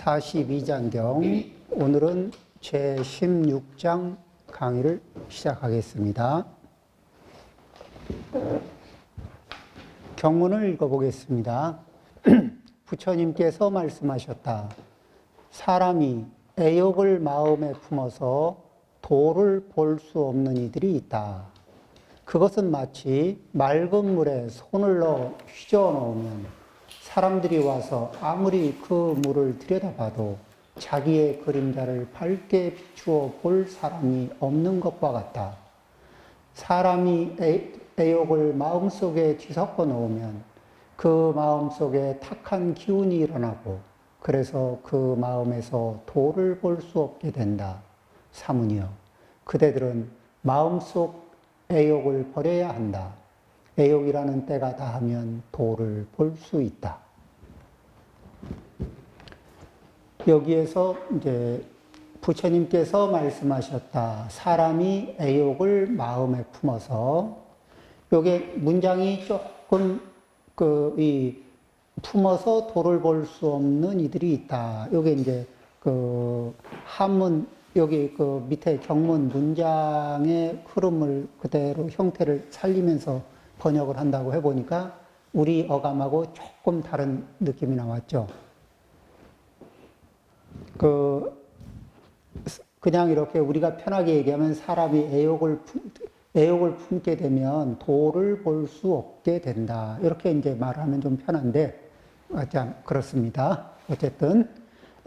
42장경 오늘은 제16장 강의를 시작하겠습니다. 경문을 읽어보겠습니다. 부처님께서 말씀하셨다. 사람이 애욕을 마음에 품어서 도를 볼 수 없는 이들이 있다. 그것은 마치 맑은 물에 손을 넣어 휘저어 놓으면 사람들이 와서 아무리 그 물을 들여다봐도 자기의 그림자를 밝게 비추어 볼 사람이 없는 것과 같다. 사람이 애, 애욕을 마음속에 뒤섞어 놓으면 그 마음속에 탁한 기운이 일어나고 그래서 그 마음에서 도를 볼 수 없게 된다. 사문이여. 그대들은 마음속 애욕을 버려야 한다. 애욕이라는 때가 다하면 도를 볼 수 있다. 여기에서 이제 부처님께서 말씀하셨다. 사람이 애욕을 마음에 품어서 요게 문장이 조금 그 이 품어서 도를 볼 수 없는 이들이 있다. 요게 이제 그 한문 여기 그 밑에 경문 문장의 흐름을 그대로 형태를 살리면서 번역을 한다고 해보니까 우리 어감하고 조금 다른 느낌이 나왔죠. 그, 그냥 이렇게 우리가 편하게 얘기하면 사람이 애욕을, 품, 애욕을 품게 되면 도를 볼 수 없게 된다. 이렇게 이제 말하면 좀 편한데, 참, 그렇습니다. 어쨌든,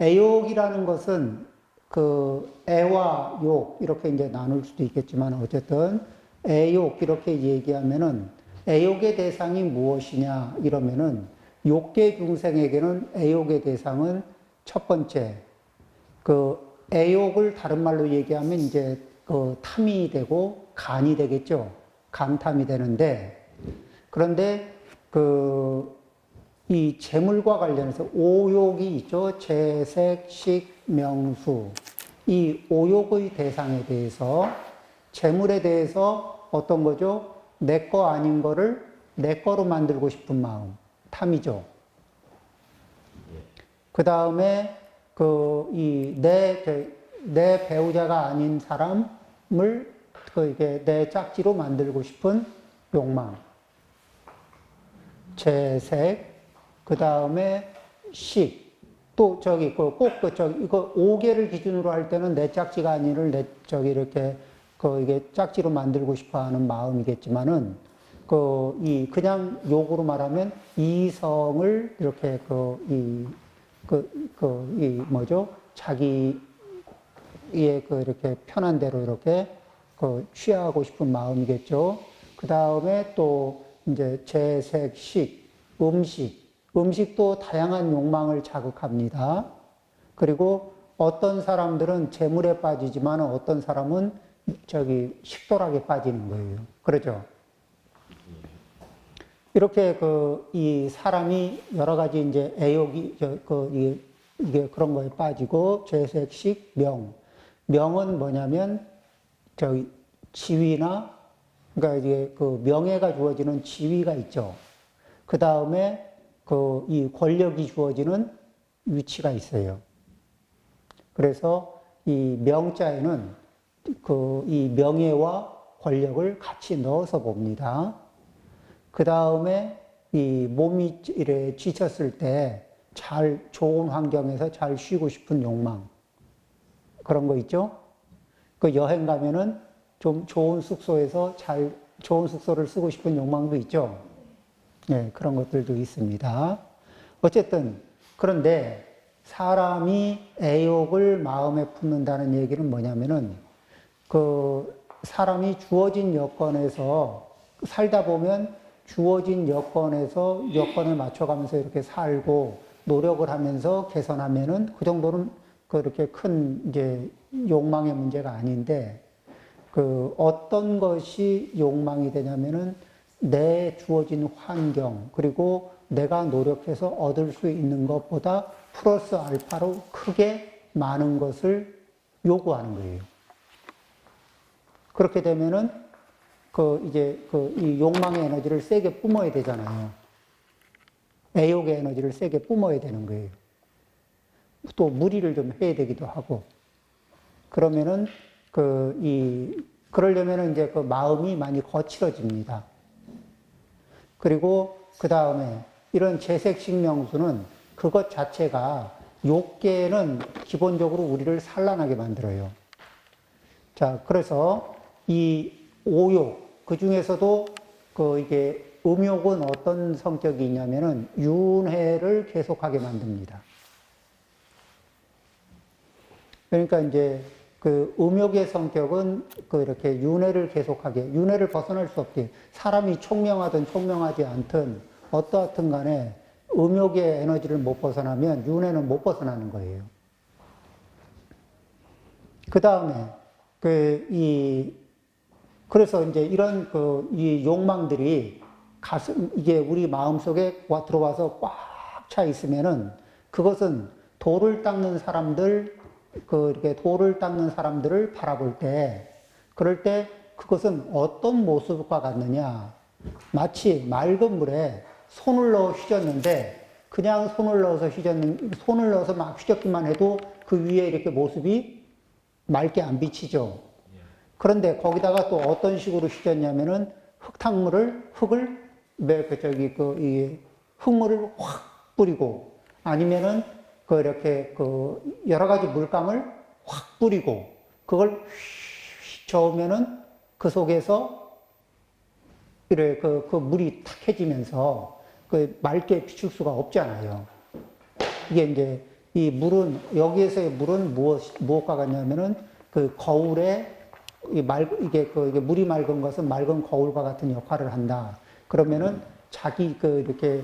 애욕이라는 것은 그 애와 욕, 이렇게 이제 나눌 수도 있겠지만, 어쨌든, 애욕, 이렇게 얘기하면은, 애욕의 대상이 무엇이냐, 이러면은, 욕계 중생에게는 애욕의 대상은 첫 번째, 그 애욕을 다른 말로 얘기하면 이제 그 탐이 되고 간이 되겠죠. 감탐이 되는데 그런데 그 이 재물과 관련해서 오욕이 있죠. 재색, 식, 명수. 이 오욕의 대상에 대해서 재물에 대해서 어떤 거죠? 내 거 아닌 거를 내 거로 만들고 싶은 마음. 탐이죠. 그 다음에 그, 이, 내, 내 배우자가 아닌 사람을 그, 이게 내 짝지로 만들고 싶은 욕망. 재색, 그 다음에 식. 또 저기, 그 꼭, 그, 저기, 이거 5개를 기준으로 할 때는 내 짝지가 아니를 내, 저기, 이렇게, 그, 이게 짝지로 만들고 싶어 하는 마음이겠지만은, 그, 이, 그냥 욕으로 말하면 이성을 이렇게 그, 이, 그, 그, 이, 뭐죠? 자기의 그, 이렇게 편한 대로 이렇게 그 취하고 싶은 마음이겠죠. 그 다음에 또 이제 재색, 식, 음식. 음식도 다양한 욕망을 자극합니다. 그리고 어떤 사람들은 재물에 빠지지만 어떤 사람은 저기 식도락에 빠지는 거예요. 그러죠? 이렇게 그 이 사람이 여러 가지 이제 애욕이 그 이게, 이게 그런 거에 빠지고 죄색식 명 명은 뭐냐면 저기 지위나 그러니까 이게 그 명예가 주어지는 지위가 있죠. 그 다음에 그 이 권력이 주어지는 위치가 있어요. 그래서 이 명자에는 그 이 명예와 권력을 같이 넣어서 봅니다. 그 다음에 이 몸이 이래 지쳤을 때 잘 좋은 환경에서 잘 쉬고 싶은 욕망 그런 거 있죠. 그 여행 가면은 좀 좋은 숙소에서 잘 좋은 숙소를 쓰고 싶은 욕망도 있죠. 네, 그런 것들도 있습니다. 어쨌든 그런데 사람이 애욕을 마음에 품는다는 얘기는 뭐냐면은 그 사람이 주어진 여건에서 살다 보면 주어진 여건에서 여건에 맞춰가면서 이렇게 살고 노력을 하면서 개선하면은 그 정도는 그렇게 큰 이제 욕망의 문제가 아닌데 그 어떤 것이 욕망이 되냐면은 내 주어진 환경 그리고 내가 노력해서 얻을 수 있는 것보다 플러스 알파로 크게 많은 것을 요구하는 거예요. 그렇게 되면은 그 이제 그 이 욕망의 에너지를 세게 뿜어야 되잖아요. 애욕의 에너지를 세게 뿜어야 되는 거예요. 또 무리를 좀 해야 되기도 하고 그러면은 그 이 그러려면은 이제 그 마음이 많이 거칠어집니다. 그리고 그 다음에 이런 재색식 명수는 그것 자체가 욕계는 기본적으로 우리를 산란하게 만들어요. 자, 그래서 이 오욕, 그 중에서도 그 이게 음욕은 어떤 성격이 있냐면은 윤회를 계속하게 만듭니다. 그러니까 이제 그 음욕의 성격은 그 이렇게 윤회를 계속하게, 윤회를 벗어날 수 없게 사람이 총명하든 총명하지 않든 어떠하든 간에 음욕의 에너지를 못 벗어나면 윤회는 못 벗어나는 거예요. 그 다음에 그이 그래서 이제 이런 그 이 욕망들이 가슴 이게 우리 마음 속에 와 들어와서 꽉 차 있으면은 그것은 돌을 닦는 사람들 그 이렇게 돌을 닦는 사람들을 바라볼 때 그럴 때 그것은 어떤 모습과 같느냐 마치 맑은 물에 손을 넣어 휘졌는데 그냥 손을 넣어서 휘졌는 손을 넣어서 막 휘젓기만 해도 그 위에 이렇게 모습이 맑게 안 비치죠. 그런데 거기다가 또 어떤 식으로 휘졌냐면은 흙탕물을 흙을 그 저기 그이 흙물을 확 뿌리고 아니면은 그 이렇게 그 여러 가지 물감을 확 뿌리고 그걸 휙 저으면은 그 속에서 이래 그, 그 물이 탁해지면서 그 맑게 비출 수가 없잖아요. 이게 이제 이 물은 여기에서의 물은 무엇 무엇과 같냐면은 그 거울에 이 맑, 이게 그 이게 물이 맑은 것은 맑은 거울과 같은 역할을 한다. 그러면은 자기 그 이렇게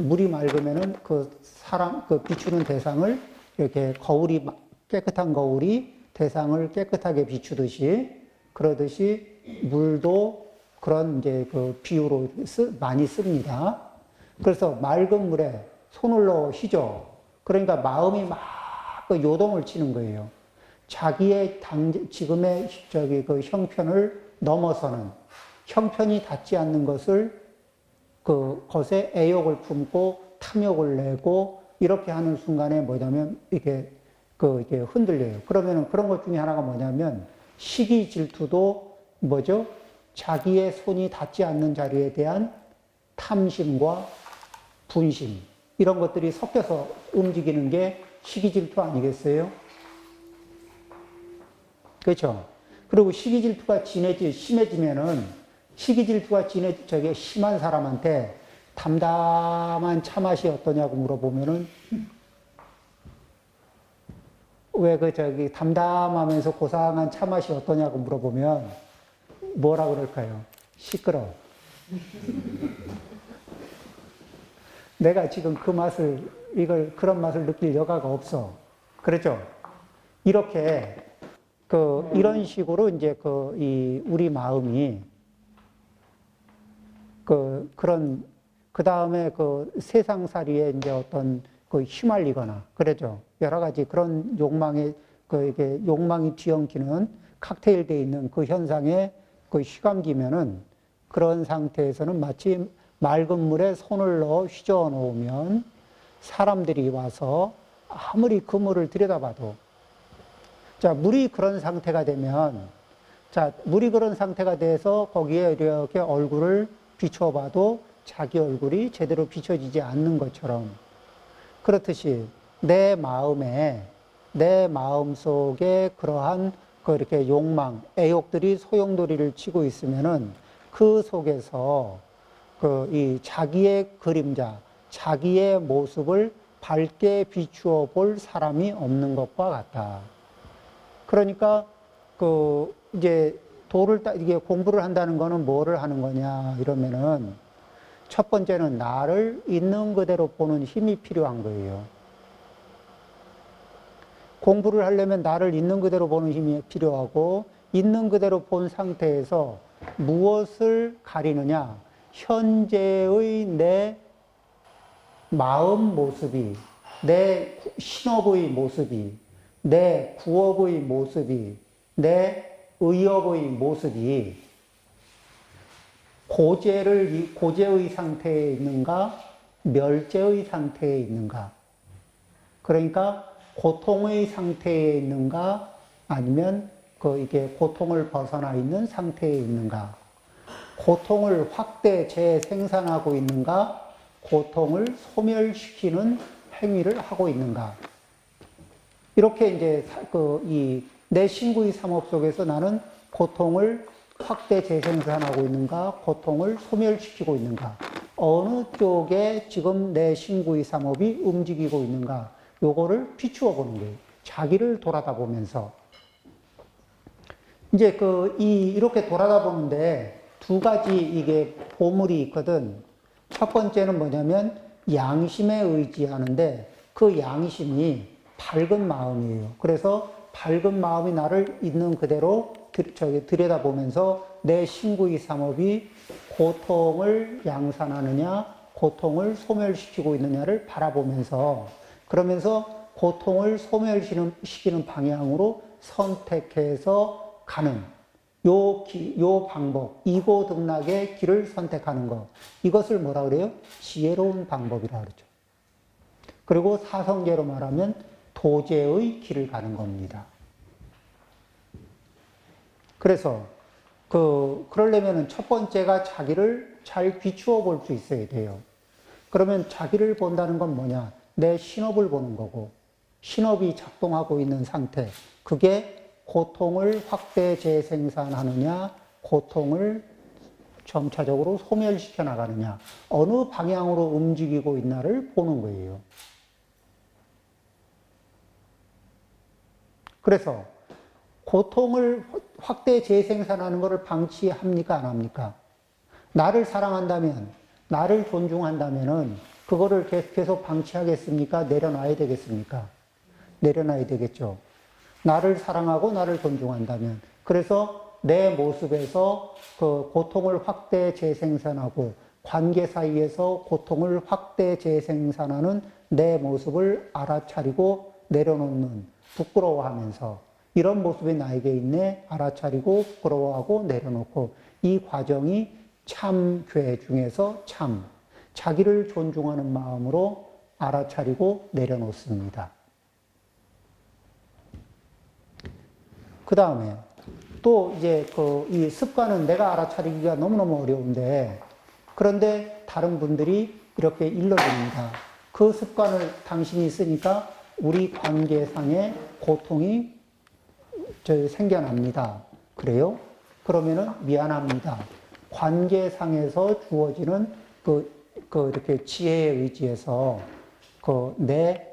물이 맑으면은 그 사람 그 비추는 대상을 이렇게 거울이 깨끗한 거울이 대상을 깨끗하게 비추듯이 그러듯이 물도 그런 이제 그 비유로 쓰, 많이 씁니다. 그래서 맑은 물에 손을 넣어 휘죠. 그러니까 마음이 막그 요동을 치는 거예요. 자기의 당, 지금의 저기 그 형편을 넘어서는 형편이 닿지 않는 것을 그 것에 애욕을 품고 탐욕을 내고 이렇게 하는 순간에 뭐냐면 이게 그 이게 흔들려요. 그러면은 그런 것 중에 하나가 뭐냐면 시기 질투도 뭐죠? 자기의 손이 닿지 않는 자리에 대한 탐심과 분심 이런 것들이 섞여서 움직이는 게 시기 질투 아니겠어요? 그렇죠? 그리고 시기 질투가 진해지 심해지면은 시기 질투가 진해 저게 심한 사람한테 담담한 차 맛이 어떠냐고 물어보면은 왜 그 저기 담담하면서 고상한 차 맛이 어떠냐고 물어보면 뭐라 그럴까요? 시끄러. 내가 지금 그 맛을 이걸 그런 맛을 느낄 여가가 없어. 그렇죠? 이렇게 그 이런 식으로 이제 그 이 우리 마음이 그 그런 그 다음에 그 세상살이에 이제 어떤 그 휘말리거나 그러죠. 여러 가지 그런 욕망에 그 이게 욕망이 뒤엉키는 칵테일돼 있는 그 현상에 그 휘감기면은 그런 상태에서는 마치 맑은 물에 손을 넣어 휘저어 놓으면 사람들이 와서 아무리 그 물을 들여다봐도 자 물이 그런 상태가 되면 자 물이 그런 상태가 돼서 거기에 이렇게 얼굴을 비춰봐도 자기 얼굴이 제대로 비춰지지 않는 것처럼 그렇듯이 내 마음에 내 마음 속에 그러한 그 이렇게 욕망, 애욕들이 소용돌이를 치고 있으면은 그 속에서 그 이 자기의 그림자, 자기의 모습을 밝게 비추어 볼 사람이 없는 것과 같다. 그러니까 그 이제 도를 따, 이게 공부를 한다는 거는 뭐를 하는 거냐 이러면은 첫 번째는 나를 있는 그대로 보는 힘이 필요한 거예요. 공부를 하려면 나를 있는 그대로 보는 힘이 필요하고 있는 그대로 본 상태에서 무엇을 가리느냐 현재의 내 마음 모습이 내 신업의 모습이 내 구업의 모습이 내 의업의 모습이 고재를 고재의 상태에 있는가 멸재의 상태에 있는가? 그러니까 고통의 상태에 있는가 아니면 그 이게 고통을 벗어나 있는 상태에 있는가? 고통을 확대 재생산하고 있는가? 고통을 소멸시키는 행위를 하고 있는가 이렇게 이제 그 이 내 신구의 삶업 속에서 나는 고통을 확대 재생산하고 있는가, 고통을 소멸시키고 있는가, 어느 쪽에 지금 내 신구의 삶업이 움직이고 있는가, 요거를 비추어 보는 거예요. 자기를 돌아다 보면서. 이제 그, 이, 이렇게 돌아다 보는데 두 가지 이게 보물이 있거든. 첫 번째는 뭐냐면 양심에 의지하는데 그 양심이 밝은 마음이에요. 그래서 밝은 마음이 나를 있는 그대로 들, 저기 들여다보면서 내 신구의 삼업이 고통을 양산하느냐, 고통을 소멸시키고 있느냐를 바라보면서 그러면서 고통을 소멸시키는 방향으로 선택해서 가는 요, 기, 요 방법, 이고 등락의 길을 선택하는 것. 이것을 뭐라 그래요? 지혜로운 방법이라 그러죠. 그리고 사성계로 말하면 도제의 길을 가는 겁니다. 그래서 그 그러려면은 첫 번째가 자기를 잘 비추어 볼 수 있어야 돼요. 그러면 자기를 본다는 건 뭐냐? 내 신업을 보는 거고 신업이 작동하고 있는 상태. 그게 고통을 확대 재생산하느냐, 고통을 점차적으로 소멸시켜 나가느냐, 어느 방향으로 움직이고 있나를 보는 거예요. 그래서 고통을 확대 재생산하는 것을 방치합니까? 안 합니까? 나를 사랑한다면, 나를 존중한다면은 그거를 계속 방치하겠습니까? 내려놔야 되겠습니까? 내려놔야 되겠죠. 나를 사랑하고 나를 존중한다면. 그래서 내 모습에서 그 고통을 확대 재생산하고 관계 사이에서 고통을 확대 재생산하는 내 모습을 알아차리고 내려놓는 부끄러워하면서 이런 모습이 나에게 있네 알아차리고 부끄러워하고 내려놓고 이 과정이 참괴 중에서 참 자기를 존중하는 마음으로 알아차리고 내려놓습니다. 그 다음에 또 이제 그 이 습관은 내가 알아차리기가 너무너무 어려운데 그런데 다른 분들이 이렇게 일러줍니다. 그 습관을 당신이 쓰니까 우리 관계상의 고통이 저 생겨납니다. 그래요? 그러면은 미안합니다. 관계상에서 주어지는 그, 그 이렇게 지혜에 의지해서 그 내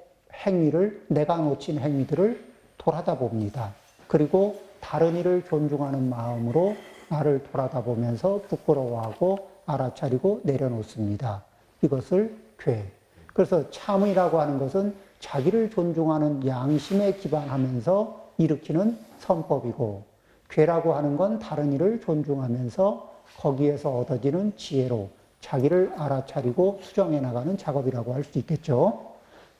행위를, 내가 놓친 행위들을 돌아다 봅니다. 그리고 다른 이를 존중하는 마음으로 나를 돌아다 보면서 부끄러워하고 알아차리고 내려놓습니다. 이것을 괴. 그래서 참이라고 하는 것은 자기를 존중하는 양심에 기반하면서 일으키는 선법이고, 괴라고 하는 건 다른 이를 존중하면서 거기에서 얻어지는 지혜로 자기를 알아차리고 수정해 나가는 작업이라고 할 수 있겠죠.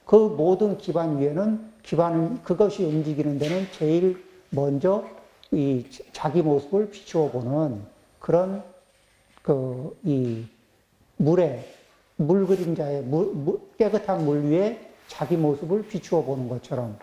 그 모든 기반 위에는 기반 그것이 움직이는 데는 제일 먼저 이 자기 모습을 비추어 보는 그런 그 이 물에 물 그림자에 물, 물, 깨끗한 물 위에 자기 모습을 비추어 보는 것처럼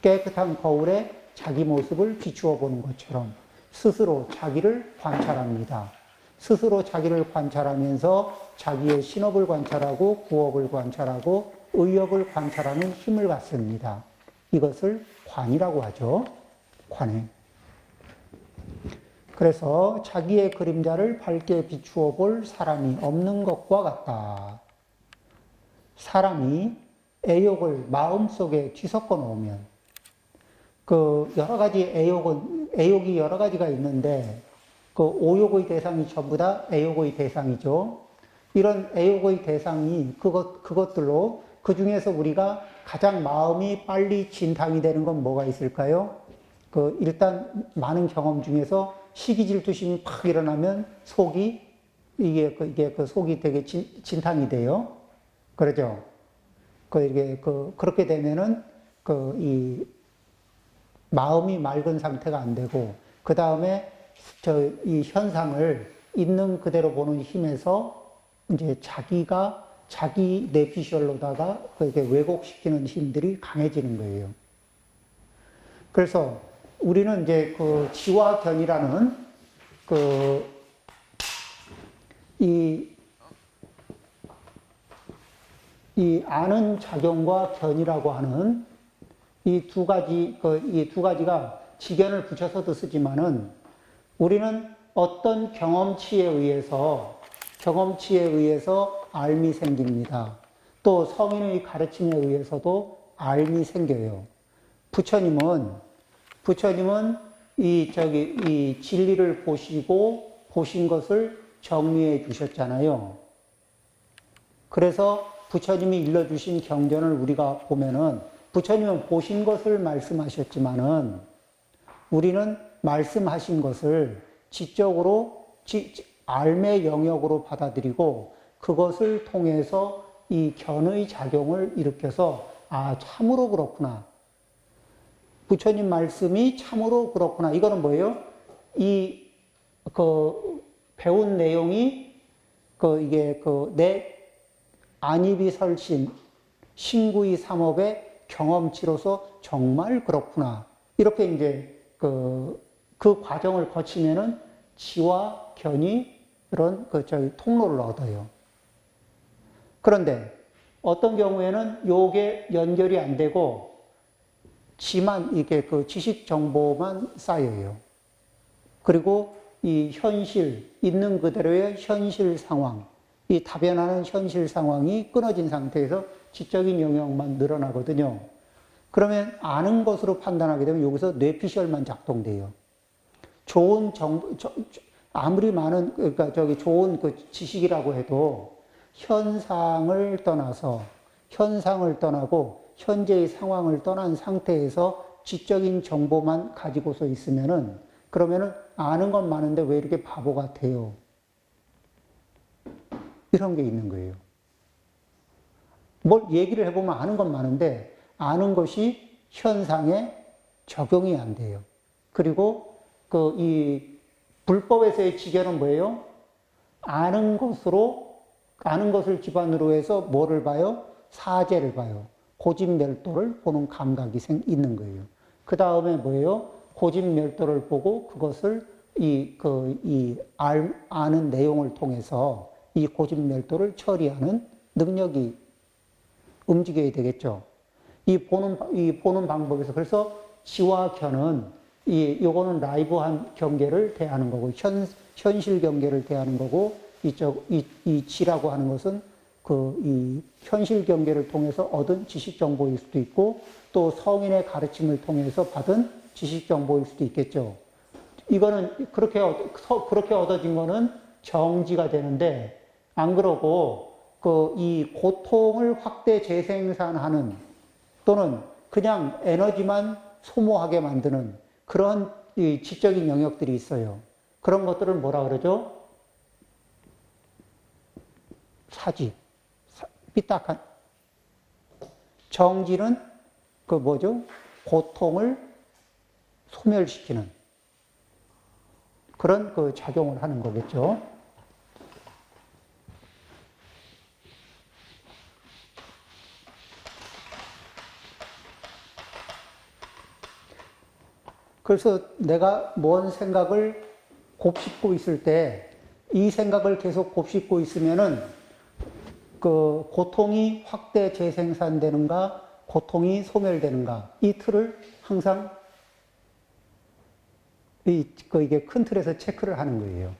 깨끗한 거울에 자기 모습을 비추어 보는 것처럼 스스로 자기를 관찰합니다. 스스로 자기를 관찰하면서 자기의 신업을 관찰하고 구업을 관찰하고 의욕을 관찰하는 힘을 갖습니다. 이것을 관이라고 하죠. 관해. 그래서 자기의 그림자를 밝게 비추어 볼 사람이 없는 것과 같다. 사람이 애욕을 마음속에 뒤섞어 놓으면 그 여러 가지 애욕은 애욕이 여러 가지가 있는데 그 오욕의 대상이 전부 다 애욕의 대상이죠. 이런 애욕의 대상이 그것 그것들로 그 중에서 우리가 가장 마음이 빨리 진탕이 되는 건 뭐가 있을까요? 그 일단 많은 경험 중에서 시기 질투심이 팍 일어나면 속이 이게 그 이게 그 속이 되게 진, 진탕이 돼요. 그러죠. 그 이게 그 그렇게 되면은 그 이 마음이 맑은 상태가 안 되고 그 다음에 저 이 현상을 있는 그대로 보는 힘에서 이제 자기가 자기 내피셜로다가 그렇게 왜곡시키는 힘들이 강해지는 거예요. 그래서 우리는 이제 그 지와 견이라는 그 이, 이 아는 작용과 견이라고 하는 이 두 가지, 그 이 두 가지가 지견을 붙여서도 쓰지만은 우리는 어떤 경험치에 의해서, 경험치에 의해서 알미 생깁니다. 또 성인의 가르침에 의해서도 알미 생겨요. 부처님은, 부처님은 이, 저기, 이 진리를 보시고 보신 것을 정리해 주셨잖아요. 그래서 부처님이 일러주신 경전을 우리가 보면은 부처님은 보신 것을 말씀하셨지만은 우리는 말씀하신 것을 지적으로 지, 지- 알의 영역으로 받아들이고 그것을 통해서 이 견의 작용을 일으켜서 아 참으로 그렇구나. 부처님 말씀이 참으로 그렇구나. 이거는 뭐예요? 이 그 배운 내용이 그 이게 그 내 안입이 설신 신구이 삼업의 경험치로서 정말 그렇구나. 이렇게 이제 그, 그 과정을 거치면은 지와 견이 그런 그 저기 통로를 얻어요. 그런데 어떤 경우에는 요게 연결이 안 되고 지만 이게 그 지식 정보만 쌓여요. 그리고 이 현실, 있는 그대로의 현실 상황, 이 다변하는 현실 상황이 끊어진 상태에서 지적인 영역만 늘어나거든요. 그러면 아는 것으로 판단하게 되면 여기서 뇌피셜만 작동돼요. 좋은 정보, 저- 저- 아무리 많은, 그러니까 저기 좋은 그 지식이라고 해도 현상을 떠나서, 현상을 떠나고 현재의 상황을 떠난 상태에서 지적인 정보만 가지고서 있으면은 그러면은 아는 건 많은데 왜 이렇게 바보 같아요? 이런 게 있는 거예요. 뭘 얘기를 해보면 아는 건 많은데 아는 것이 현상에 적용이 안 돼요. 그리고 그 이 불법에서의 지견은 뭐예요? 아는 것으로 아는 것을 기반으로 해서 뭐를 봐요? 사제를 봐요. 고집멸도를 보는 감각이 생 있는 거예요. 그 다음에 뭐예요? 고집멸도를 보고 그것을 이 그이 아는 내용을 통해서 이 고집 멸도를 처리하는 능력이 움직여야 되겠죠. 이 보는 이 보는 방법에서 그래서 지와 견은 이 요거는 라이브한 경계를 대하는 거고 현 현실 경계를 대하는 거고 이쪽 이, 이 지라고 하는 것은 그 이 현실 경계를 통해서 얻은 지식 정보일 수도 있고 또 성인의 가르침을 통해서 받은 지식 정보일 수도 있겠죠. 이거는 그렇게 그렇게 얻어진 거는 정지가 되는데 안 그러고 그 이 고통을 확대 재생산하는 또는 그냥 에너지만 소모하게 만드는 그런 이 지적인 영역들이 있어요. 그런 것들을 뭐라 그러죠? 사지, 사- 삐딱한 정지는 그 뭐죠? 고통을 소멸시키는 그런 그 작용을 하는 거겠죠. 그래서 내가 뭔 생각을 곱씹고 있을 때 이 생각을 계속 곱씹고 있으면은 그 고통이 확대 재생산되는가, 고통이 소멸되는가 이 틀을 항상 이, 그 이게 큰 틀에서 체크를 하는 거예요.